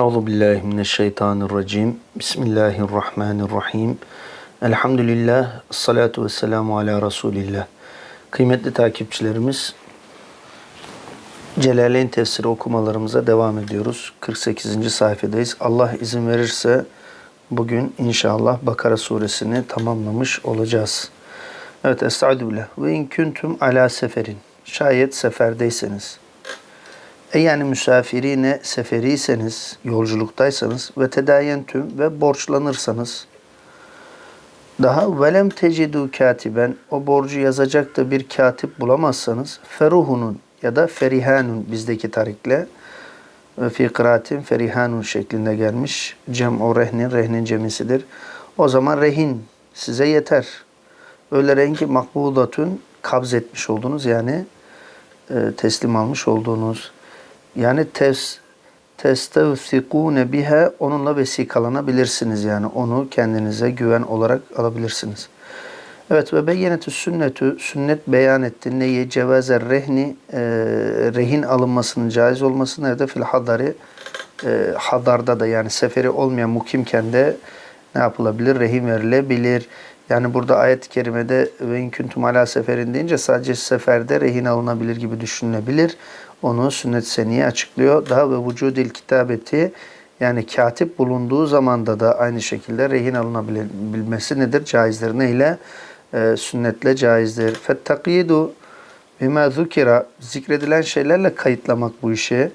Euzu billahi mineşşeytanirracim. Bismillahirrahmanirrahim. Elhamdülillah. Salatu vesselamu ala Resulillah. Kıymetli takipçilerimiz, Celaleyn tefsiri okumalarımıza devam ediyoruz. 48. sayfadayız. Allah izin verirse bugün inşallah Bakara suresini tamamlamış olacağız. Evet, estaizu billah. Ve in kuntum ala seferin. Şayet seferdeyseniz. E yani misafirine seferiyseniz, yolculuktaysanız ve tedayentüm ve borçlanırsanız daha velem tecidu katiben o borcu yazacak da bir katip bulamazsanız feruhunun ya da ferihanun bizdeki tarikle ve fi kıraatin ferihanun şeklinde gelmiş. Cem o rehnin, rehnin cemisidir. O zaman rehin size yeter. Öyle rengi makbudatun kabz etmiş oldunuz yani e, teslim almış olduğunuz. Yani tes testevsikune biha onunla vesikalanabilirsiniz yani onu kendinize güven olarak alabilirsiniz. Evet ve beyyenetü sünnetü sünnet beyan etti neyi cevazer rehni e, rehin alınmasının caiz olması nerede fil hadari e, hadarda da yani seferi olmayan mukimken de ne yapılabilir? Rehin verilebilir. Yani burada ayet-i kerimede ve inküntum ala seferin deyince sadece seferde rehin alınabilir gibi düşünülebilir onu sünnet seniye açıklıyor. Daha ve vücudil kitabeti yani katip bulunduğu zamanda da aynı şekilde rehin alınabilmesi nedir? Caizdir. Neyle? E, sünnetle caizdir. Fettakidu bima zukira zikredilen şeylerle kayıtlamak bu işi.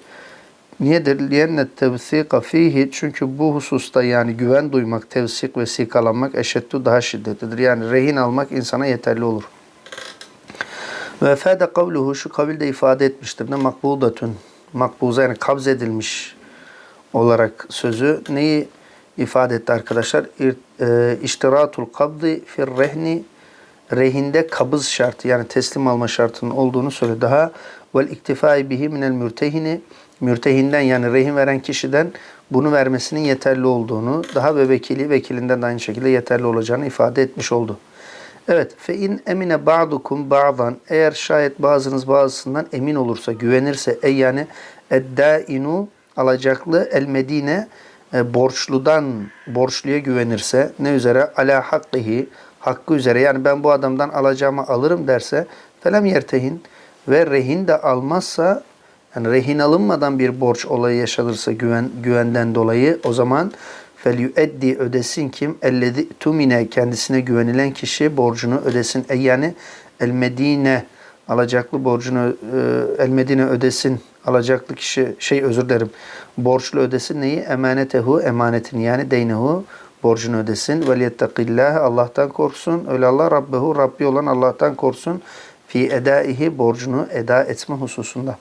Niyedir? Liyenne tevsika fihi. Çünkü bu hususta yani güven duymak, tevsik vesikalanmak eşettu daha şiddetlidir. Yani rehin almak insana yeterli olur. Ve fede kavluhu şu kavilde ifade etmiştir. Ne makbudatun. Makbuza yani kabz edilmiş olarak sözü neyi ifade etti arkadaşlar? E, İştiratul kabdi fir rehni rehinde kabız şartı yani teslim alma şartının olduğunu söyledi. Daha vel iktifai bihi minel mürtehini mürtehinden yani rehin veren kişiden bunu vermesinin yeterli olduğunu, daha ve vekili vekilinden de aynı şekilde yeterli olacağını ifade etmiş oldu. Evet, fe in emine ba'dukum ba'dan. Eğer şayet bazınız bazısından emin olursa, güvenirse ey yani eddainu alacaklı el medine e, borçludan borçluya güvenirse ne üzere? Ala hakkihi hakkı üzere. Yani ben bu adamdan alacağımı alırım derse felem yertehin. Ve rehin de almazsa yani rehin alınmadan bir borç olayı yaşanırsa güven güvenden dolayı o zaman eddi ödesin kim ellezi tumine kendisine güvenilen kişi borcunu ödesin. E yani el medine alacaklı borcunu e, el medine ödesin alacaklı kişi şey özür dilerim borçlu ödesin neyi emanetehu emanetini yani deynehu borcunu ödesin ve yettakillah Allah'tan korksun öyle Allah Rabbehu Rabbi olan Allah'tan korksun fi edaihi borcunu eda etme hususunda.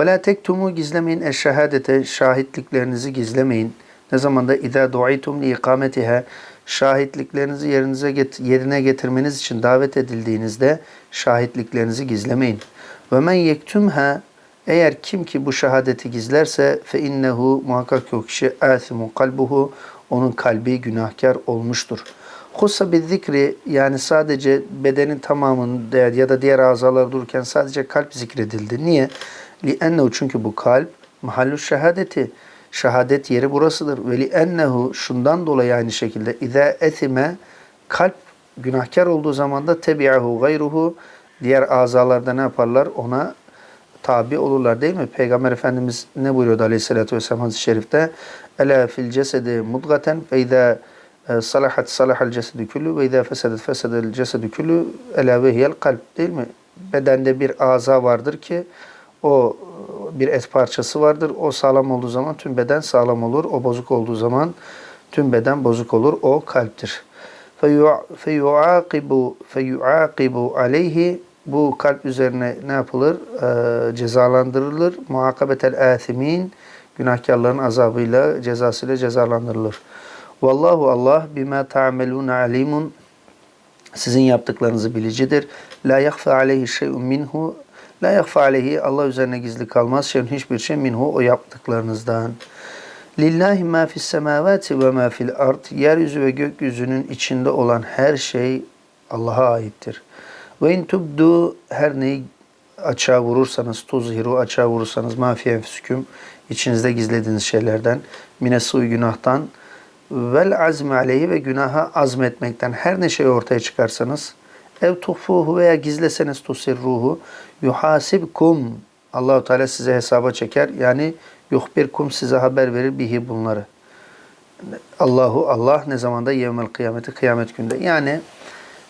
Ve la tektumu gizlemeyin eşşehadete şahitliklerinizi gizlemeyin. Ne zaman da idâ du'itum li ikametiha şahitliklerinizi yerinize get yerine getirmeniz için davet edildiğinizde şahitliklerinizi gizlemeyin. Men yektumha eğer kim ki bu şehadeti gizlerse innehu muhakkak yok kişi asimu kalbuhu onun kalbi günahkar olmuştur. Hussa bir zikri yani sadece bedenin tamamında ya da diğer azalar dururken sadece kalp zikredildi. Niye? Ennehu çünkü bu kalp mahallu şehadeti şehadet yeri burasıdır. Ve li ennehu şundan dolayı aynı şekilde iza etime kalp günahkar olduğu zaman da tebi'ahu gayruhu diğer azalarda ne yaparlar? Ona tabi olurlar değil mi? Peygamber Efendimiz ne buyuruyordu aleyhissalatü vesselam hadis-i şerifte? Ela fil cesedi mudgaten ve izâ e, salahat salahal cesedü küllü ve izâ fesedet fesedel cesedü küllü ela ve hiyel kalp değil mi? Bedende bir aza vardır ki o bir et parçası vardır. O sağlam olduğu zaman tüm beden sağlam olur. O bozuk olduğu zaman tüm beden bozuk olur. O kalptir. Feyuakibu feyuakibu aleyhi bu kalp üzerine ne yapılır? Ee, cezalandırılır. Muakabetel athimin günahkarların azabıyla, cezasıyla cezalandırılır. Vallahu Allah bima ta'melun alimun sizin yaptıklarınızı bilicidir. La yakhfa aleyhi şey'un minhu La yakfa aleyhi Allah üzerine gizli kalmaz. Şeyin hiçbir şey minhu o yaptıklarınızdan. Lillahi ma fis semavati ve ma fil ard. Yeryüzü ve gökyüzünün içinde olan her şey Allah'a aittir. Ve in tubdu her neyi açığa vurursanız, tuzhiru açığa vurursanız ma fi enfüsüküm içinizde gizlediğiniz şeylerden, minesu günahtan, vel azmi aleyhi ve günaha azmetmekten her ne şeyi ortaya çıkarsanız, ev tuhfuhu veya gizleseniz tusirruhu, yuhasibkum, Allahu Teala size hesaba çeker. Yani yuhbirkum size haber verir bihi bunları. Allahu Allah ne zamanda yevmel kıyameti kıyamet günde. Yani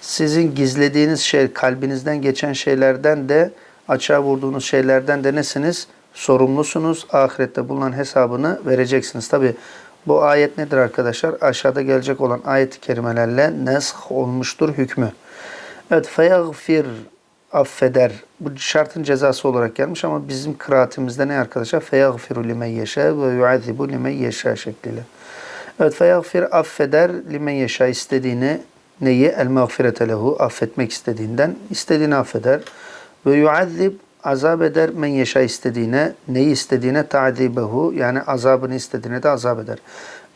sizin gizlediğiniz şey kalbinizden geçen şeylerden de açığa vurduğunuz şeylerden de nesiniz? Sorumlusunuz. Ahirette bulunan hesabını vereceksiniz. Tabi bu ayet nedir arkadaşlar? Aşağıda gelecek olan ayet-i kerimelerle nesh olmuştur hükmü. Evet feyagfir affeder. Bu şartın cezası olarak gelmiş ama bizim kıraatimizde ne arkadaşlar? Feyagfiru limen yeşâ ve yuazibu limen yeşâ şekliyle. Evet feyagfir affeder limen yeşâ istediğini neyi? El mağfirete lehu affetmek istediğinden istediğini affeder. Ve yuazzib azap eder men yeşâ istediğine neyi istediğine ta'zibehu yani azabını istediğine de azap eder.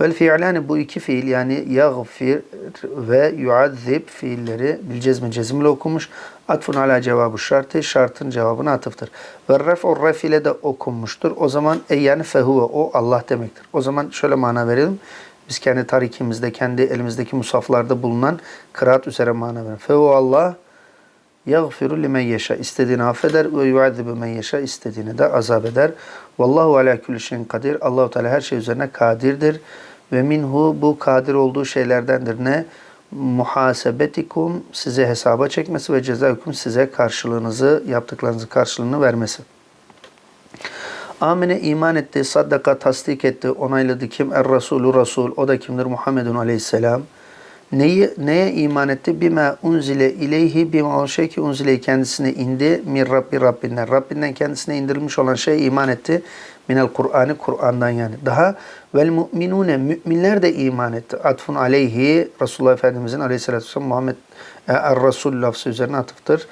Vel fiilani bu iki fiil yani yagfir ve yuazzib fiilleri bil cezmi cezimle okunmuş. Atfun ala cevabı şartı şartın cevabına atıftır. Ve ref'u ref ile de okunmuştur. O zaman e yani fehuve o Allah demektir. O zaman şöyle mana verelim. Biz kendi tarikimizde, kendi elimizdeki musaflarda bulunan kıraat üzere mana verelim. Fehu Allah yagfiru limen yeşa. istediğini affeder ve yuazibu men yeşa. istediğini de azap eder. Vallahu ala kulli şeyin kadir. Allahu Teala her şey üzerine kadirdir. Ve minhu bu kadir olduğu şeylerdendir. Ne? Muhasebetikum size hesaba çekmesi ve cezaykum size karşılığınızı, yaptıklarınızın karşılığını vermesi. Amine iman etti, saddaka tasdik etti, onayladı kim? Er Resulü Resul. O da kimdir? Muhammedun aleyhisselam. Neyi, neye iman etti? Bima unzile ileyhi bima o şey ki unzile kendisine indi min Rabbi Rabbinden. Rabbinden kendisine indirilmiş olan şey iman etti. Minel Kur'an'ı Kur'an'dan yani. Daha vel mu'minune müminler de iman etti. Atfun aleyhi Resulullah Efendimizin aleyhissalatü vesselam Muhammed er Resul lafzı üzerine atıftır.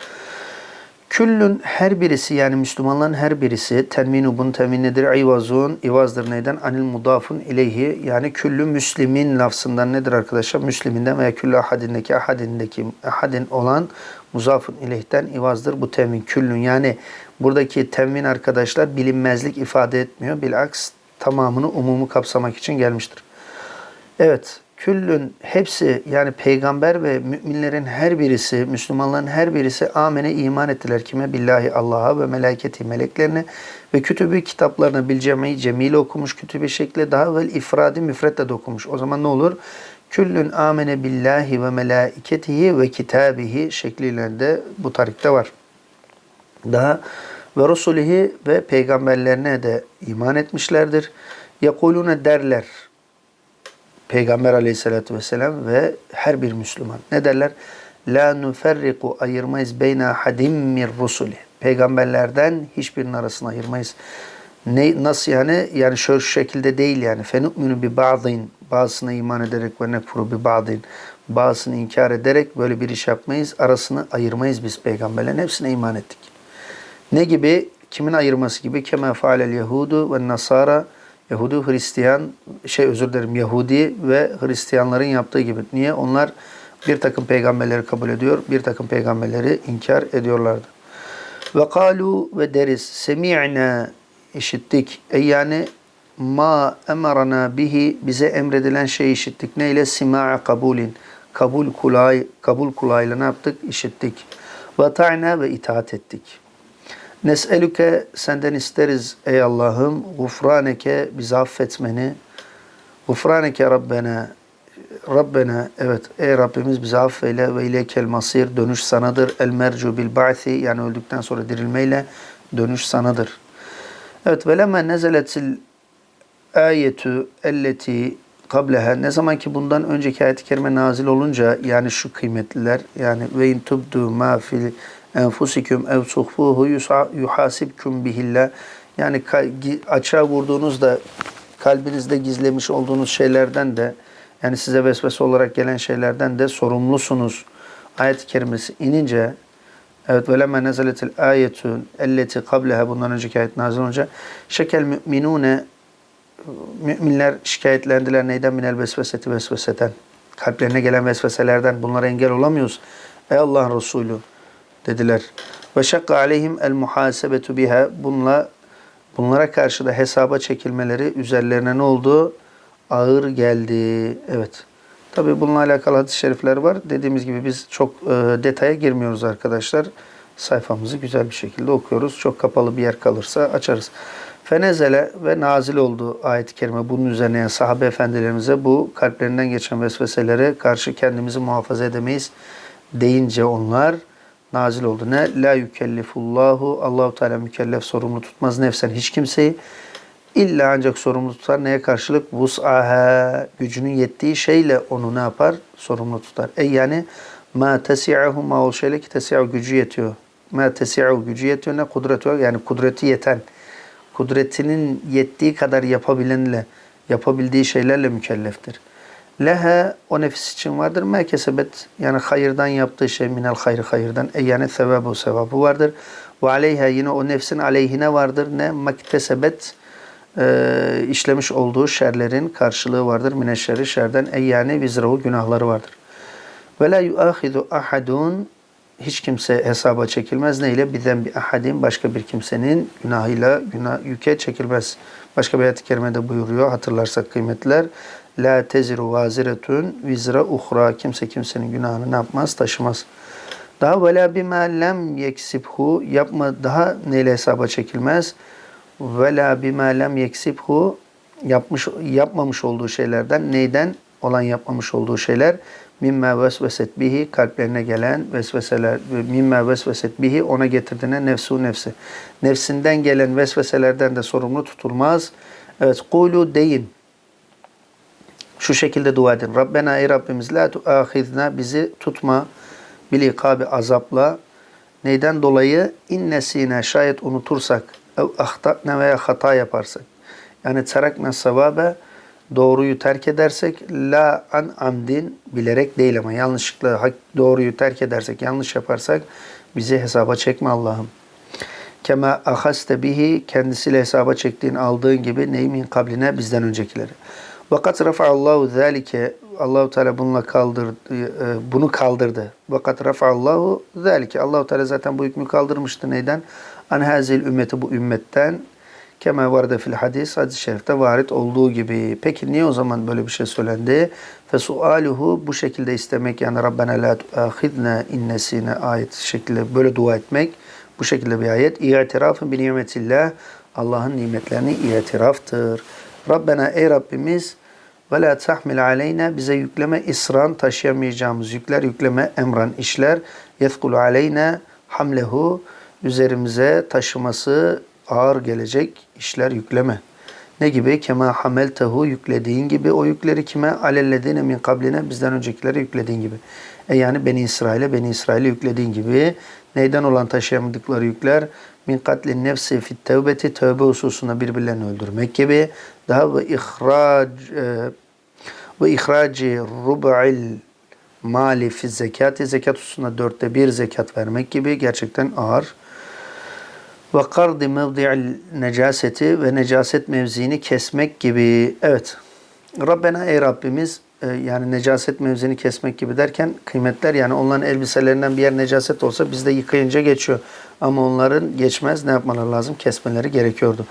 Küllün her birisi yani Müslümanların her birisi tenminu bunun temin nedir? İvazun, ivazdır neyden? Anil mudafun ileyhi yani küllü müslimin lafzından nedir arkadaşlar? Müsliminden veya küllü ahadindeki ahadindeki ahadin olan muzafun ileyhten ivazdır. Bu temin küllün yani buradaki temin arkadaşlar bilinmezlik ifade etmiyor. Bilaks tamamını umumu kapsamak için gelmiştir. Evet, küllün hepsi yani peygamber ve müminlerin her birisi, Müslümanların her birisi amene iman ettiler kime? Billahi Allah'a ve meleketi meleklerine ve kütübü kitaplarını bil cemi cemile okumuş kütübü şekli daha vel ifradi müfretle de okumuş. O zaman ne olur? Küllün amene billahi ve melaiketihi ve kitabihi şekliyle bu tarikte var. Daha ve Resulihi ve peygamberlerine de iman etmişlerdir. Yakulune derler. Peygamber aleyhissalatü vesselam ve her bir Müslüman. Ne derler? La nuferriku ayırmayız beyne hadim mir rusuli. Peygamberlerden hiçbirinin arasına ayırmayız. Ne, nasıl yani? Yani şu şekilde değil yani. Fenu'minu bi ba'din. Bazısına iman ederek ve nekfuru bi ba'din. Bazısını inkar ederek böyle bir iş yapmayız. Arasını ayırmayız biz peygamberlerin. Hepsine iman ettik. Ne gibi? Kimin ayırması gibi? Kema faalel Yahudu ve Nasara. Yahudi, Hristiyan, şey özür dilerim Yahudi ve Hristiyanların yaptığı gibi. Niye? Onlar bir takım peygamberleri kabul ediyor, bir takım peygamberleri inkar ediyorlardı. Ve kalu ve deriz semi'na işittik. E yani ma emarana bihi bize emredilen şeyi işittik. Neyle? Sima'a kabulin. Kabul kulay, kabul kulayla ne yaptık? İşittik. Ve ta'na ve itaat ettik. Nes'elüke senden isteriz ey Allah'ım gufraneke bizi affetmeni. Gufraneke Rabbena Rabbena evet ey Rabbimiz bizi affeyle ve ileykel masir dönüş sanadır. El mercu bil ba'thi yani öldükten sonra dirilmeyle dönüş sanadır. Evet ve lemme nezeletil ayetu elleti kableha ne zaman ki bundan önceki ayet-i kerime nazil olunca yani şu kıymetliler yani ve in tubdu ma fil enfusikum ev tuhfuhu yuhasibkum bihillah. Yani açığa vurduğunuzda kalbinizde gizlemiş olduğunuz şeylerden de yani size vesvese olarak gelen şeylerden de sorumlusunuz. Ayet-i kerimesi inince Evet ve lemme nezeletil ayetun elleti kableha bundan önceki ayet nazil olunca şekel müminune müminler şikayetlendiler neyden minel vesveseti vesveseten kalplerine gelen vesveselerden bunlara engel olamıyoruz. Ey Allah'ın Resulü dediler. Ve şakka aleyhim el muhasebetu biha. Bununla Bunlara karşı da hesaba çekilmeleri üzerlerine ne oldu? Ağır geldi. Evet. Tabi bununla alakalı hadis-i şerifler var. Dediğimiz gibi biz çok e, detaya girmiyoruz arkadaşlar. Sayfamızı güzel bir şekilde okuyoruz. Çok kapalı bir yer kalırsa açarız. Fenezele ve nazil oldu ayet-i kerime. Bunun üzerine yani sahabe efendilerimize bu kalplerinden geçen vesveselere karşı kendimizi muhafaza edemeyiz deyince onlar nazil oldu. Ne? La yükellifullahu Allahu Teala mükellef sorumlu tutmaz nefsen hiç kimseyi. İlla ancak sorumlu tutar. Neye karşılık? Vus'aha gücünün yettiği şeyle onu ne yapar? Sorumlu tutar. E yani ma tesi'ahu ma ol şeyle ki tesi'ahu gücü yetiyor. Ma tesi'ahu gücü yetiyor ne kudreti yani kudreti yeten. Kudretinin yettiği kadar yapabilenle, yapabildiği şeylerle mükelleftir. Lehe o nefis için vardır. Me kesebet yani hayırdan yaptığı şey minel hayrı hayırdan. E yani sevabı sevabı vardır. Ve aleyha yine o nefsin aleyhine vardır. Ne maktesebet e, işlemiş olduğu şerlerin karşılığı vardır. Mine şerri şerden. E yani vizrahu günahları vardır. Ve la yuahidu ahadun hiç kimse hesaba çekilmez. Neyle? Biden bir ahadin başka bir kimsenin günahıyla günah yüke çekilmez. Başka bir ayet-i kerimede buyuruyor. Hatırlarsak kıymetler. La teziru vaziretun vizra uhra. Kimse kimsenin günahını ne yapmaz? Taşımaz. Daha ve la bima lem yeksibhu yapma daha neyle hesaba çekilmez? Ve la bima lem yeksibhu yapmış yapmamış olduğu şeylerden neyden olan yapmamış olduğu şeyler mimme vesveset bihi kalplerine gelen vesveseler mimme vesveset bihi ona getirdiğine nefsu nefsi. Nefsinden gelen vesveselerden de sorumlu tutulmaz. Evet kulu deyin. Şu şekilde dua edin. Rabbena ey Rabbimiz la tuahizna bizi tutma bil ikabi azapla. Neyden dolayı? İnnesine şayet unutursak ev ahtatne veya hata yaparsak. Yani terakna sevabe doğruyu terk edersek la an amdin bilerek değil ama yanlışlıkla doğruyu terk edersek yanlış yaparsak bizi hesaba çekme Allah'ım. Kema ahaste bihi kendisiyle hesaba çektiğin aldığın gibi neymin kabline bizden öncekileri. Vakat rafa'allahu zalike Allahu Teala bununla kaldırdı e, bunu kaldırdı. Vakat rafa'allahu zalike Allahu Teala zaten bu hükmü kaldırmıştı neyden? An hazil ümmeti bu ümmetten Kema vardı fil hadis, hadis-i şerifte varit olduğu gibi. Peki niye o zaman böyle bir şey söylendi? Fe sualuhu bu şekilde istemek yani Rabbena la tuahidna innesine ayet şekilde böyle dua etmek. Bu şekilde bir ayet. İ'tirafın bi nimetillah. Allah'ın nimetlerini itiraftır. Rabbena ey Rabbimiz ve la tahmil aleyna bize yükleme isran taşıyamayacağımız yükler yükleme emran işler yethkulu aleyna hamlehu üzerimize taşıması ağır gelecek işler yükleme. Ne gibi? Kema hameltehu yüklediğin gibi o yükleri kime? Alellezine min kabline bizden öncekilere yüklediğin gibi. E yani Beni İsrail'e Beni İsrail'e yüklediğin gibi. Neyden olan taşıyamadıkları yükler? Min katlin nefsi fit tevbeti tövbe hususunda birbirlerini öldürmek gibi. Daha ve ihrac e, ve ihraci rub'il mali fi zekati zekat hususunda dörtte bir zekat vermek gibi gerçekten ağır ve kardi mevdi'il necaseti ve necaset mevzini kesmek gibi. Evet. Rabbena ey Rabbimiz e, yani necaset mevzini kesmek gibi derken kıymetler yani onların elbiselerinden bir yer necaset olsa bizde yıkayınca geçiyor. Ama onların geçmez ne yapmaları lazım? Kesmeleri gerekiyordu.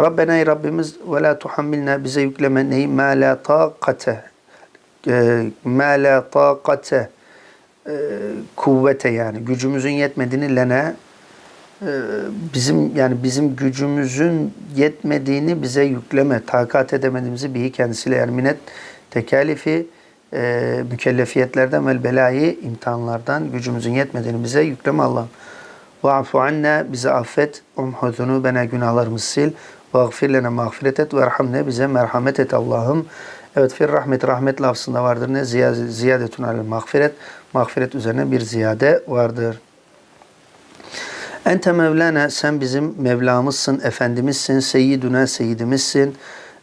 Rabbena ey Rabbimiz ve la tuhammilna bize yükleme neyi? Ma la taqate ma la taqate e, kuvvete yani gücümüzün yetmediğini lene ee, bizim yani bizim gücümüzün yetmediğini bize yükleme, takat edemediğimizi bihi kendisiyle erminet tekalifi e, mükellefiyetlerden vel belayı imtihanlardan gücümüzün yetmediğini bize yükleme Allah'ım. Ve afu anne bize affet, umhudunu bana günahlarımızı sil. Ve gfir lene mağfiret et ve erhamne bize merhamet et Allah'ım. Evet fir rahmet rahmet lafzında vardır ne? Ziyadetun alel mağfiret. Mağfiret üzerine bir ziyade vardır. Ente Mevlana sen bizim Mevlamızsın, Efendimizsin, Seyyiduna Seyyidimizsin.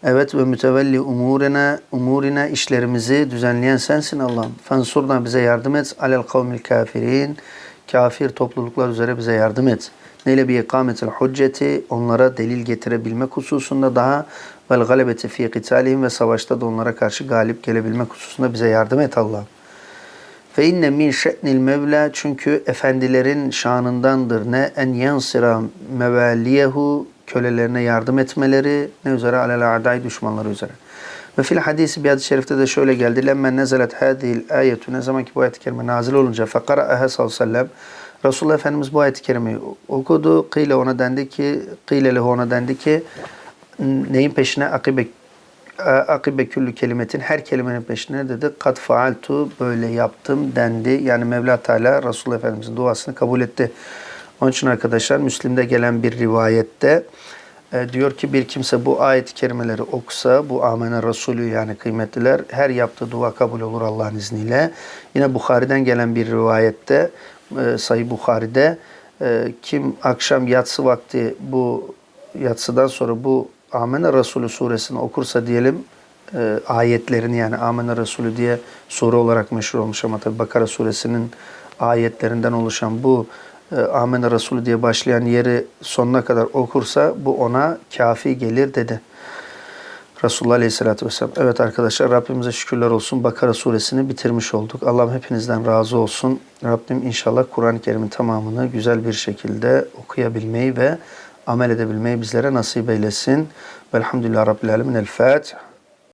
Evet ve mütevelli umurina, umurina işlerimizi düzenleyen sensin Allah'ım. Fensurna bize yardım et. Alel kavmil kafirin. Kafir topluluklar üzere bize yardım et. Neyle bir ikametil hücceti onlara delil getirebilmek hususunda daha vel galebeti fi qitalihim ve savaşta da onlara karşı galip gelebilmek hususunda bize yardım et Allah'ım. Fe inne min şe'nil Mevla çünkü efendilerin şanındandır ne en yansira mevaliyehu kölelerine yardım etmeleri ne üzere alel a'dai düşmanları üzere. Ve fil hadisi bir hadis-i şerifte de şöyle geldi. Lemme nezelet hadihil ayetu ne zaman ki bu ayet-i kerime nazil olunca fekara'aha sallallahu aleyhi ve sellem Resulullah Efendimiz bu ayet-i kerimeyi okudu. Kıyle ona dendi ki, kıyle lehu ona dendi ki neyin peşine akibe akibe küllü kelimetin her kelimenin peşine dedi kat faaltu böyle yaptım dendi. Yani Mevla Teala Resulullah Efendimizin duasını kabul etti. Onun için arkadaşlar Müslim'de gelen bir rivayette e, diyor ki bir kimse bu ayet-i kerimeleri okusa bu amene Resulü yani kıymetliler her yaptığı dua kabul olur Allah'ın izniyle. Yine Bukhari'den gelen bir rivayette e, Bukhari'de e, kim akşam yatsı vakti bu yatsıdan sonra bu Amene Resulü suresini okursa diyelim e, ayetlerini yani Amene Resulü diye sure olarak meşhur olmuş ama tabi Bakara suresinin ayetlerinden oluşan bu e, Amene Resulü diye başlayan yeri sonuna kadar okursa bu ona kafi gelir dedi. Resulullah Aleyhisselatü Vesselam. Evet arkadaşlar Rabbimize şükürler olsun. Bakara suresini bitirmiş olduk. Allah'ım hepinizden razı olsun. Rabbim inşallah Kur'an-ı Kerim'in tamamını güzel bir şekilde okuyabilmeyi ve amel edebilmeyi bizlere nasip eylesin. Velhamdülillah Rabbil Alemin. El Fatiha.